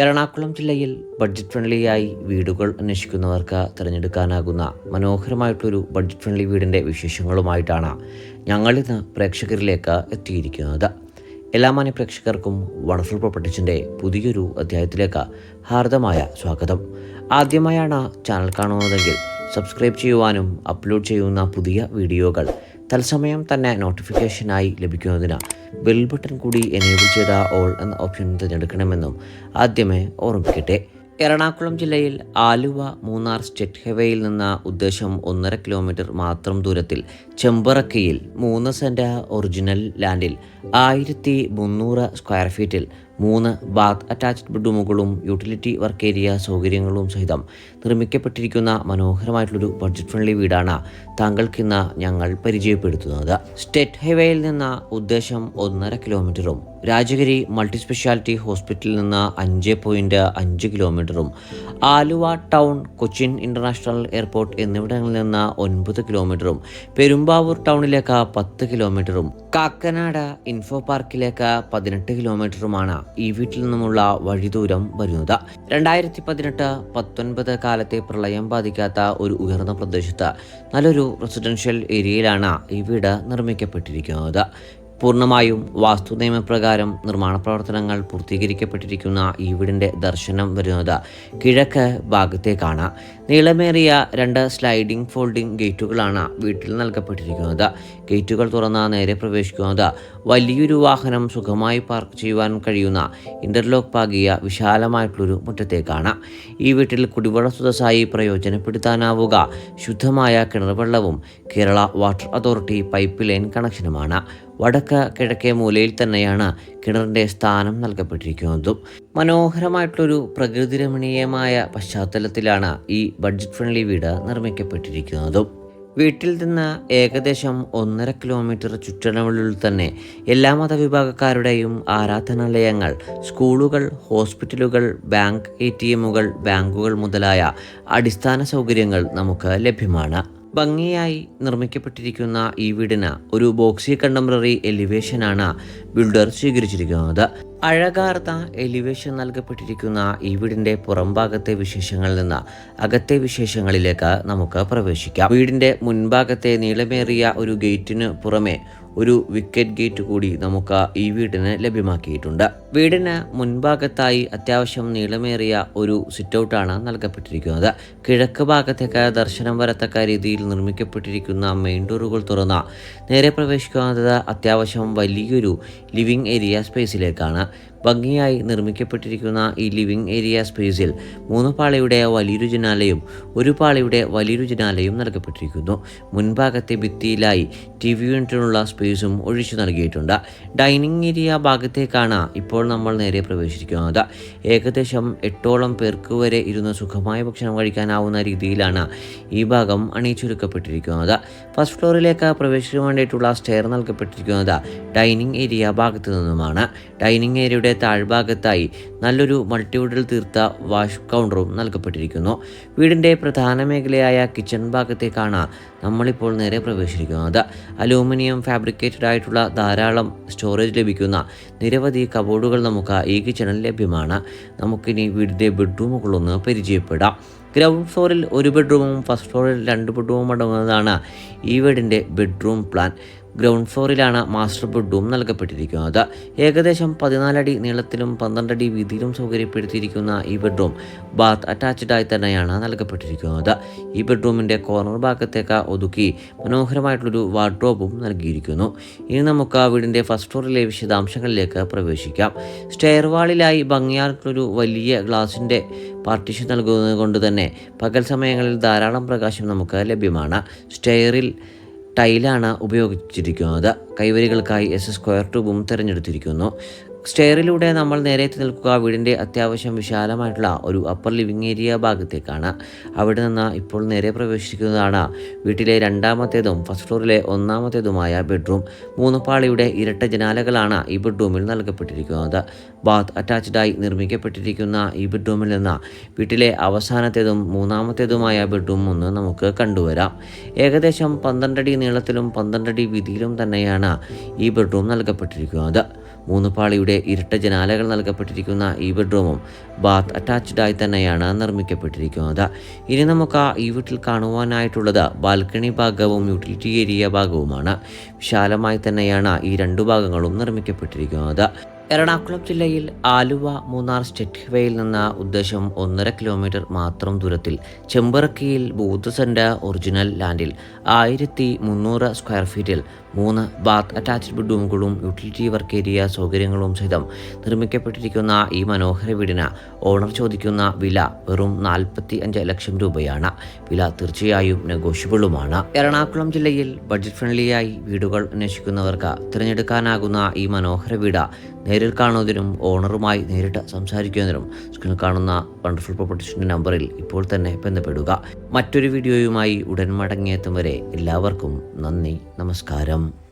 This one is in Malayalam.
എറണാകുളം ജില്ലയിൽ ബഡ്ജറ്റ് ഫ്രണ്ട്ലിയായി വീടുകൾ അന്വേഷിക്കുന്നവർക്ക് തിരഞ്ഞെടുക്കാനാകുന്ന മനോഹരമായിട്ടൊരു ബഡ്ജറ്റ് ഫ്രണ്ട്ലി വീടിന്റെ വിശേഷങ്ങളുമായിട്ടാണ് ഞങ്ങളിന്ന് പ്രേക്ഷകരിലേക്ക് എത്തിയിരിക്കുന്നത്. എല്ലാ മാന്യ പ്രേക്ഷകർക്കും വണ്ടർഫുൾ പ്രോപ്പർട്ടീസിന്റെ പുതിയൊരു അധ്യായത്തിലേക്ക് ഹാർദമായ സ്വാഗതം. ആദ്യമായാണ് ചാനൽ കാണുന്നതെങ്കിൽ സബ്സ്ക്രൈബ് ചെയ്യുവാനും അപ്ലോഡ് ചെയ്യുന്ന പുതിയ വീഡിയോകൾ തത്സമയം തന്നെ നോട്ടിഫിക്കേഷനായി ലഭിക്കുന്നതിന് ബെൽ ബട്ടൺ കൂടി എനേബിൾ ചെയ്ത ഓൾ എന്ന ഓപ്ഷൻ തിരഞ്ഞെടുക്കണമെന്നും ആദ്യമേ ഓർമ്മിക്കട്ടെ. എറണാകുളം ജില്ലയിൽ ആലുവ മൂന്നാർ സ്റ്റേറ്റ് ഹൈവേയിൽ നിന്ന് ഉദ്ദേശം ഒന്നര കിലോമീറ്റർ മാത്രം ദൂരത്തിൽ ചെമ്പറക്കയിൽ മൂന്ന് സെന്റ് ഒറിജിനൽ ലാൻഡിൽ ആയിരത്തി മുന്നൂറ് സ്ക്വയർ ഫീറ്റിൽ മൂന്ന് ബാത്ത് അറ്റാച്ച്ഡ് ബെഡ്റൂമുകളും യൂട്ടിലിറ്റി വർക്ക് ഏരിയ സൗകര്യങ്ങളും സഹിതം നിർമ്മിക്കപ്പെട്ടിരിക്കുന്ന മനോഹരമായിട്ടുള്ളൊരു ബഡ്ജറ്റ് ഫ്രണ്ട്ലി വീടാണ് താങ്കൾക്കിന്ന് ഞങ്ങൾ പരിചയപ്പെടുത്തുന്നത്. സ്റ്റേറ്റ് ഹൈവേയിൽ നിന്ന് ഉദ്ദേശം ഒന്നര കിലോമീറ്ററും രാജഗിരി മൾട്ടി സ്പെഷ്യാലിറ്റി ഹോസ്പിറ്റലിൽ നിന്ന് അഞ്ച് പോയിന്റ് അഞ്ച് കിലോമീറ്ററും Aluva town Cochin international airport എന്നിവിടങ്ങളിൽ നിന്ന് ഒൻപത് കിലോമീറ്ററും പെരുമ്പാവൂർ ടൗണിലേക്ക് പത്ത് കിലോമീറ്ററും കാക്കനാട് ഇൻഫോ പാർക്കിലേക്ക് പതിനെട്ട് കിലോമീറ്ററുമാണ് ഈ വീട്ടിൽ നിന്നുമുള്ള വഴിദൂരം വരുന്നത്. രണ്ടായിരത്തി പതിനെട്ട് പത്തൊൻപത് കാലത്തെ പ്രളയം ബാധിക്കാത്ത ഒരു ഉയർന്ന പ്രദേശത്ത് നല്ലൊരു റെസിഡൻഷ്യൽ ഏരിയയിലാണ് ഈ വീട് നിർമ്മിക്കപ്പെട്ടിരിക്കുന്നത്. പൂർണമായും വാസ്തു നിയമപ്രകാരം നിർമ്മാണ പ്രവർത്തനങ്ങൾ പൂർത്തീകരിക്കപ്പെട്ടിരിക്കുന്ന ഈ വീടിന്റെ ദർശനം വരുന്നത് കിഴക്ക് ഭാഗത്തേക്കാണ്. നീളമേറിയ രണ്ട് സ്ലൈഡിംഗ് ഫോൾഡിംഗ് ഗേറ്റുകളാണ് വീട്ടിൽ നൽകപ്പെട്ടിരിക്കുന്നത്. ഗേറ്റുകൾ തുറന്ന നേരെ പ്രവേശിക്കുന്നത് വലിയൊരു വാഹനം സുഖമായി പാർക്ക് ചെയ്യുവാൻ കഴിയുന്ന ഇന്റർലോക്ക് പാകിയ വിശാലമായിട്ടുള്ളൊരു മുറ്റത്തേക്കാണ്. ഈ വീട്ടിൽ കുടിവെള്ള സ്രോതസ്സായി പ്രയോജനപ്പെടുത്താനാവുക ശുദ്ധമായ കിണർ വെള്ളവും Kerala water authority pipe line കണക്ഷനുമാണ്. വടക്ക് കിഴക്കേ മൂലയിൽ തന്നെയാണ് കിണറിന്റെ സ്ഥാനം നൽകപ്പെട്ടിരിക്കുന്നതും. മനോഹരമായിട്ടുള്ളൊരു പ്രകൃതി രമണീയമായ പശ്ചാത്തലത്തിലാണ് ഈ ബഡ്ജറ്റ് ഫ്രണ്ട്ലി വീട് നിർമ്മിക്കപ്പെട്ടിരിക്കുന്നതും. വീട്ടിൽ നിന്ന് ഏകദേശം ഒന്നര കിലോമീറ്റർ ചുറ്റളവിൽ തന്നെ എല്ലാ മതവിഭാഗക്കാരുടെയും ആരാധനാലയങ്ങൾ സ്കൂളുകൾ ഹോസ്പിറ്റലുകൾ ബാങ്ക് എ ടി എമ്മുകൾ ബാങ്കുകൾ മുതലായ അടിസ്ഥാന സൗകര്യങ്ങൾ നമുക്ക് ലഭ്യമാണ്. ഭംഗിയായി നിർമ്മിക്കപ്പെട്ടിരിക്കുന്ന ഈ വീടിന് ഒരു ബോക്സി കണ്ടംപററി എലിവേഷനാണ് ബിൽഡർ സ്വീകരിച്ചിരിക്കുന്നത്. അഴകാർന്ന എലിവേഷൻ നൽകപ്പെട്ടിരിക്കുന്ന ഈ വീടിന്റെ പുറംഭാഗത്തെ വിശേഷങ്ങളിൽ നിന്ന് അകത്തെ വിശേഷങ്ങളിലേക്ക് നമുക്ക് പ്രവേശിക്കാം. വീടിന്റെ മുൻഭാഗത്തെ നീളമേറിയ ഒരു ഗേറ്റിന് പുറമെ ഒരു വിക്കറ്റ് ഗേറ്റ് കൂടി നമുക്ക് ഈ വീടിന് ലഭ്യമാക്കിയിട്ടുണ്ട്. വീടിന് മുൻഭാഗത്തായി അത്യാവശ്യം നീളമേറിയ ഒരു സിറ്റൗട്ടാണ് നൽകപ്പെട്ടിരിക്കുന്നത്. കിഴക്ക് ഭാഗത്തേക്ക് ദർശനം വരത്തക്ക രീതിയിൽ നിർമ്മിക്കപ്പെട്ടിരിക്കുന്ന മെയിൻ ഡോറുകൾ തുറന്ന നേരെ പ്രവേശിക്കുന്നത് അത്യാവശ്യം വലിയൊരു ലിവിംഗ് ഏരിയ സ്പേസിലേക്കാണ്. ഭംഗിയായി നിർമ്മിക്കപ്പെട്ടിരിക്കുന്ന ഈ ലിവിംഗ് ഏരിയ സ്പേസിൽ മൂന്ന് പാളിയുടെ വലിയൊരു ജനാലയും ഒരു പാളിയുടെ വലിയൊരു ജനാലയും നൽകപ്പെട്ടിരിക്കുന്നു. മുൻഭാഗത്തെ ഭിത്തിയിലായി ടി വി യൂണിറ്റിനുള്ള സ്പേസും ഒഴിച്ചു നൽകിയിട്ടുണ്ട്. ഡൈനിങ് ഏരിയ ഭാഗത്തേക്കാണ് ഇപ്പോൾ നമ്മൾ നേരെ പ്രവേശിക്കുന്നത്. ഏകദേശം എട്ടോളം പേർക്ക് വരെ ഇരുന്ന് സുഖമായ ഭക്ഷണം കഴിക്കാനാവുന്ന രീതിയിലാണ് ഈ ഭാഗം അണിയിച്ചൊരുക്കപ്പെട്ടിരിക്കുന്നത്. ഫസ്റ്റ് ഫ്ലോറിലേക്ക് പ്രവേശിക്കാൻ വേണ്ടിയിട്ടുള്ള സ്റ്റെയർ നൽകപ്പെട്ടിരിക്കുന്നത് ഡൈനിങ് ഏരിയ ഭാഗത്തു നിന്നുമാണ്. ഡൈനിങ് ഏരിയയുടെ താഴ്ഭാഗത്തായി നല്ലൊരു മൾട്ടിവുഡിൽ തീർത്ത വാഷ് കൗണ്ടറും നൽകപ്പെട്ടിരിക്കുന്നു. വീടിന്റെ പ്രധാന മേഖലയായ കിച്ചൺ ഭാഗത്തേക്കാണ് നമ്മളിപ്പോൾ നേരെ പ്രവേശിക്കുന്നത്. അലൂമിനിയം ഫാബ്രിക്കേറ്റഡ് ആയിട്ടുള്ള ധാരാളം സ്റ്റോറേജ് ലഭിക്കുന്ന നിരവധി കബോർഡുകൾ നമുക്ക് ഈ കിച്ചണിൽ ലഭ്യമാണ്. നമുക്കിനി വീടിന്റെ ബെഡ്റൂമുകളൊന്ന് പരിചയപ്പെടാം. ഗ്രൗണ്ട് ഫ്ലോറിൽ ഒരു ബെഡ്റൂമും ഫസ്റ്റ് ഫ്ലോറിൽ രണ്ട് ബെഡ്റൂമും അടങ്ങുന്നതാണ് ഈ വീടിന്റെ ബെഡ്റൂം പ്ലാൻ. ഗ്രൗണ്ട് ഫ്ലോറിലാണ് മാസ്റ്റർ ബെഡ്റൂം നൽകപ്പെട്ടിരിക്കുന്നത്. ഏകദേശം പതിനാലടി നീളത്തിലും പന്ത്രണ്ടടി വീതിയിലും സൗകര്യപ്പെടുത്തിയിരിക്കുന്ന ഈ ബെഡ്റൂം ബാത്ത് അറ്റാച്ച്ഡ് ആയി തന്നെയാണ് നൽകപ്പെട്ടിരിക്കുന്നത്. ഈ ബെഡ്റൂമിന്റെ കോർണർ ഭാഗത്തേക്ക് ഒതുക്കി മനോഹരമായിട്ടുള്ളൊരു വാർഡ്രോബും നൽകിയിരിക്കുന്നു. ഇനി നമുക്ക് വീടിന്റെ ഫസ്റ്റ് ഫ്ലോറിലെ വിശദാംശങ്ങളിലേക്ക് പ്രവേശിക്കാം. സ്റ്റെയർ വാളിലായി ഭംഗിയായിട്ടുള്ളൊരു വലിയ ഗ്ലാസിന്റെ പാർട്ടീഷൻ നൽകുന്നത് കൊണ്ട് തന്നെ പകൽ സമയങ്ങളിൽ ധാരാളം പ്രകാശം നമുക്ക് ലഭ്യമാണ്. സ്റ്റെയറിൽ ടൈലാണ് ഉപയോഗിച്ചിരിക്കുന്നത്. കൈവരികൾക്കായി എസ് സ്ക്വയർ ട്യൂബും തിരഞ്ഞെടുത്തിരിക്കുന്നു. സ്റ്റെയറിലൂടെ നമ്മൾ നേരെ എത്തി നിൽക്കുക. വീടിന്റെ അത്യാവശ്യം വിശാലമായിട്ടുള്ള ഒരു അപ്പർ ലിവിങ് ഏരിയ ഭാഗത്തേക്കാണ്. അവിടെ നിന്ന് ഇപ്പോൾ നേരെ പ്രവേശിക്കുന്നതാണ്. വീട്ടിലെ രണ്ടാമത്തേതും ഫസ്റ്റ് ഫ്ലോറിലെ ഒന്നാമത്തേതുമായ ബെഡ്റൂം മൂന്ന് പാളിയുടെ ഇരട്ട ജനാലകളാണ് ഈ ബെഡ്റൂമിൽ നൽകപ്പെട്ടിരിക്കുന്നത്. ബാത്ത് അറ്റാച്ച്ഡായി നിർമ്മിക്കപ്പെട്ടിരിക്കുന്ന ഈ ബെഡ്റൂമിൽ നിന്ന് വീട്ടിലെ അവസാനത്തേതും മൂന്നാമത്തേതുമായ ബെഡ്റൂം ഒന്ന് നമുക്ക് കണ്ടുവരാം. ഏകദേശം പന്ത്രണ്ടടി നീളത്തിലും പന്ത്രണ്ടടി വീതിയിലും തന്നെയാണ് ഈ ബെഡ്റൂം നൽകപ്പെട്ടിരിക്കുന്നത്. മൂന്ന് പാളിയുടെ ഇരട്ട ജനാലകൾ നൽകപ്പെട്ടിരിക്കുന്ന ഈ ബെഡ്റൂമും ബാത്ത് അറ്റാച്ച്ഡായി തന്നെയാണ് നിർമ്മിക്കപ്പെട്ടിരിക്കുന്നത്. ഇനി നമുക്ക് ഈ വീട്ടിൽ കാണുവാനായിട്ടുള്ളത് ബാൽക്കണി ഭാഗവും യൂട്ടിലിറ്റി ഏരിയ ഭാഗവുമാണ്. വിശാലമായി തന്നെയാണ് ഈ രണ്ടു ഭാഗങ്ങളും നിർമ്മിക്കപ്പെട്ടിരിക്കുന്നത്. എറണാകുളം ജില്ലയിൽ ആലുവ മൂന്നാർ സ്റ്റേറ്റ് ഹൈവേയിൽ നിന്ന് ഉദ്ദേശം ഒന്നര കിലോമീറ്റർ മാത്രം ദൂരത്തിൽ ചെമ്പറക്കിയിൽ ബൂത്ത് സെന്റർ ഒറിജിനൽ ലാൻഡിൽ ആയിരത്തി മുന്നൂറ് സ്ക്വയർ ഫീറ്റിൽ മൂന്ന് ബാത്ത് അറ്റാച്ച്ഡ് ബെഡ്റൂമുകളും യൂട്ടിലിറ്റി വർക്ക് ഏരിയ സൗകര്യങ്ങളും സഹിതം നിർമ്മിക്കപ്പെട്ടിരിക്കുന്ന ഈ മനോഹര വീടിന് ഓണർ ചോദിക്കുന്ന വില വെറും നാൽപ്പത്തി അഞ്ച് ലക്ഷം രൂപയാണ്. വില തീർച്ചയായും നെഗോഷ്യബിളുമാണ്. എറണാകുളം ജില്ലയിൽ ബഡ്ജറ്റ് ഫ്രണ്ട്ലിയായി വീടുകൾ അന്വേഷിക്കുന്നവർക്ക് തിരഞ്ഞെടുക്കാനാകുന്ന ഈ മനോഹര വീട് നേരിൽ കാണുന്നതിനും ഓണറുമായി നേരിട്ട് സംസാരിക്കുന്നതിനും സ്ക്രീനിൽ കാണുന്ന വണ്ടർഫുൾ പ്രോപ്പർട്ടീസിന്റെ നമ്പറിൽ ഇപ്പോൾ തന്നെ ബന്ധപ്പെടുക. മറ്റൊരു വീഡിയോയുമായി ഉടൻ മടങ്ങിയെത്തും വരെ എല്ലാവർക്കും നന്ദി നമസ്കാരം.